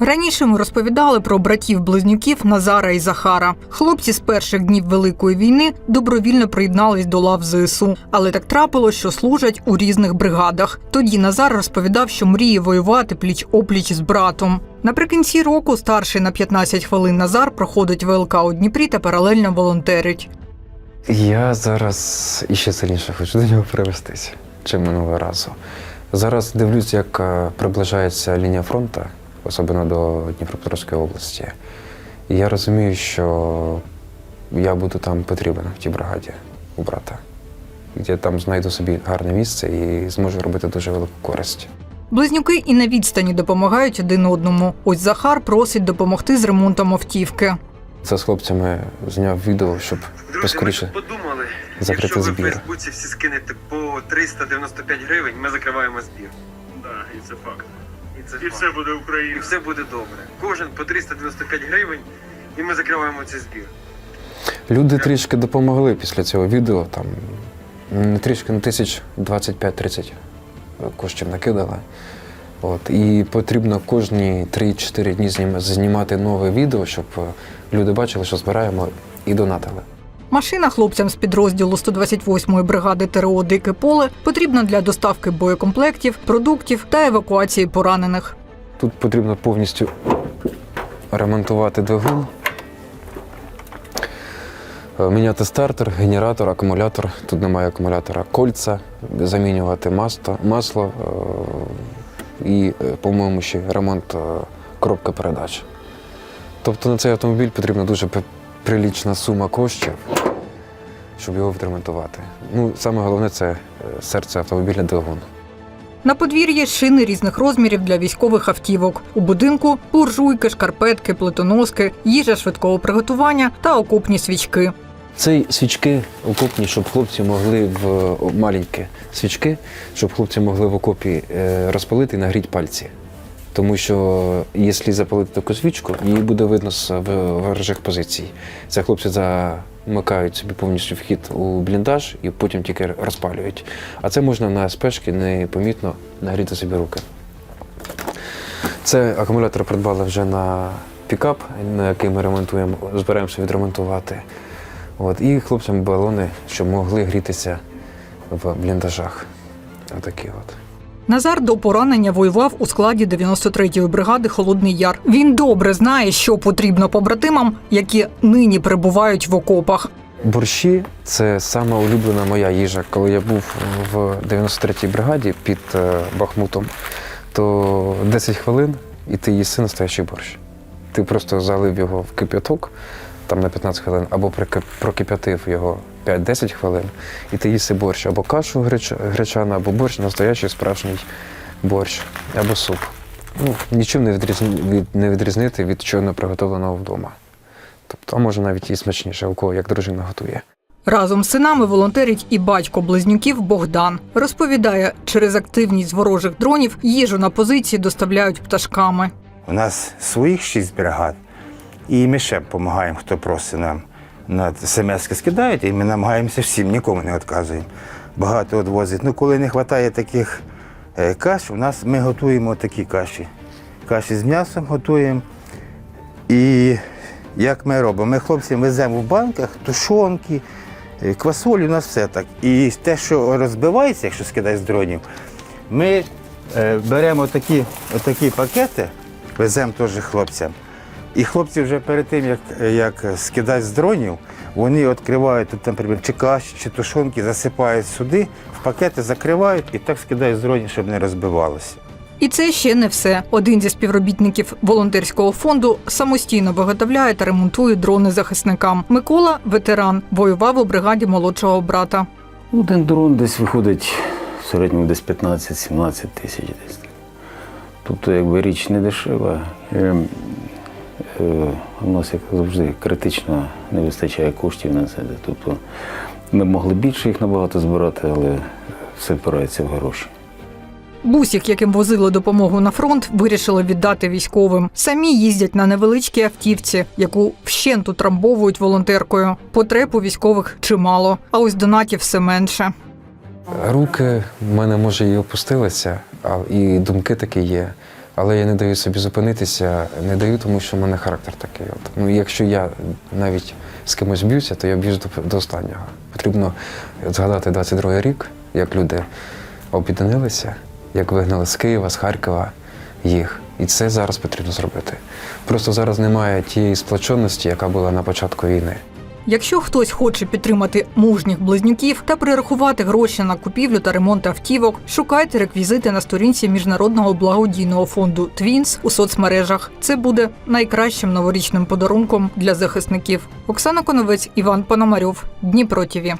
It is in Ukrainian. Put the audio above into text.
Раніше ми розповідали про братів-близнюків Назара і Захара. Хлопці з перших днів Великої війни добровільно приєднались до лав ЗСУ, але так трапилось, що служать у різних бригадах. Тоді Назар розповідав, що мріє воювати пліч опліч з братом. Наприкінці року старший на 15 хвилин Назар проходить ВЛК у Дніпрі та паралельно волонтерить. Я зараз іще сильніше хочу до нього перевестися, чим минулого разу. Зараз дивлюсь, як е, приближається лінія фронту, особливо до Дніпропетровської області. І я розумію, що я буду там потрібен в тій бригаді у брата. Я там знайду собі гарне місце і зможу робити дуже велику користь. Близнюки і на відстані допомагають один одному. Ось Захар просить допомогти з ремонтом автівки. Це з хлопцями зняв відео, щоб Друзі, поскоріше. ми подумали, закрити якщо ви збір. в Фейсбуці всі скинете по 395 гривень, ми закриваємо збір. Да, і це факт. І це І все буде Україна. І все буде добре. Кожен по 395 гривень, і ми закриваємо цей збір. Люди трішки допомогли після цього відео. Там не трішки, ну тисяч 25-30 коштів накидали. От, і потрібно кожні 3-4 дні знімати нове відео, щоб е, люди бачили, що збираємо і донатили. Машина хлопцям з підрозділу 128-ї бригади ТРО Дике поле потрібна для доставки боєкомплектів, продуктів та евакуації поранених. Тут потрібно повністю ремонтувати двигун, е, міняти стартер, генератор, акумулятор. Тут немає акумулятора, кольця, замінювати масло, масло е, і, е, по-моєму, ще ремонт коробки передач. Тобто на цей автомобіль потрібна дуже прилічна сума коштів, щоб його відремонтувати. Ну, саме головне це е, серце автомобіля двигун. На подвір'ї шини різних розмірів для військових автівок. У будинку буржуйки, шкарпетки, плитоноски, їжа швидкого приготування та окопні свічки. Це свічки окопні, щоб хлопці могли в маленькі свічки, щоб хлопці могли в окопі е, розпалити і нагріти пальці. Тому що якщо запалити таку свічку, її буде видно з ворожих позицій. Це хлопці замикають собі повністю вхід у бліндаж і потім тільки розпалюють. А це можна на спешки непомітно нагріти собі руки. Це акумулятор придбали вже на пікап, на який ми ремонтуємо, збираємося відремонтувати. От, і хлопцям балони, щоб могли грітися в бліндажах. Отакі от. Назар до поранення воював у складі 93-ї бригади Холодний Яр. Він добре знає, що потрібно побратимам, які нині перебувають в окопах. Борщі це сама улюблена моя їжа. Коли я був в 93-й бригаді під е, Бахмутом, то 10 хвилин і ти їси настоящий борщ. Ти просто залив його в кип'яток там на 15 хвилин, або прокип'ятив його 5-10 хвилин, і ти їси борщ або кашу греч- гречану, або борщ, настоящий справжній борщ, або суп. Ну, нічим не, відрізни, від, не відрізнити від щойно приготовленого вдома. Тобто, а може навіть і смачніше, у кого як дружина готує. Разом з синами волонтерить і батько близнюків Богдан. Розповідає, через активність ворожих дронів їжу на позиції доставляють пташками. У нас своїх шість бригад, і ми ще допомагаємо, хто просить нам. На смс скидають, і ми намагаємося всім, нікому не відказуємо. Багато відвозить. Ну, коли не вистачає таких е, каш, у нас ми готуємо такі каші. Каші з м'ясом готуємо. І як ми робимо? Ми хлопцям веземо в банках тушонки, е, квасолі, у нас все так. І те, що розбивається, якщо скидають з дронів, ми е, беремо такі, отакі пакети, веземо теж хлопцям. І хлопці вже перед тим, як, як скидають з дронів, вони відкривають тут, наприклад, чи каші, чи тушонки, засипають сюди, в пакети закривають і так скидають з дронів, щоб не розбивалося. І це ще не все. Один зі співробітників волонтерського фонду самостійно виготовляє та ремонтує дрони захисникам. Микола ветеран, воював у бригаді молодшого брата. Один дрон десь виходить в середньому десь 15-17 тисяч десь. Тобто, якби річ не дешева. Е, у нас, як завжди, критично не вистачає коштів на це. Тобто ми могли більше їх набагато збирати, але все впирається в гроші. Бусік, яким возили допомогу на фронт, вирішили віддати військовим. Самі їздять на невеличкій автівці, яку вщент утрамбовують волонтеркою. Потреб у військових чимало, а ось донатів все менше. Руки в мене може і опустилися, а і думки такі є. Але я не даю собі зупинитися, не даю, тому що в мене характер такий. От. Ну, якщо я навіть з кимось б'юся, то я б'юсь до, до останнього. Потрібно згадати 22 рік, як люди об'єдналися, як вигнали з Києва, з Харкова їх. І це зараз потрібно зробити. Просто зараз немає тієї сплоченості, яка була на початку війни. Якщо хтось хоче підтримати мужніх близнюків та перерахувати гроші на купівлю та ремонт автівок, шукайте реквізити на сторінці міжнародного благодійного фонду Твінс у соцмережах. Це буде найкращим новорічним подарунком для захисників. Оксана Коновець, Іван Пономарьов, Дніпро ТІВІ.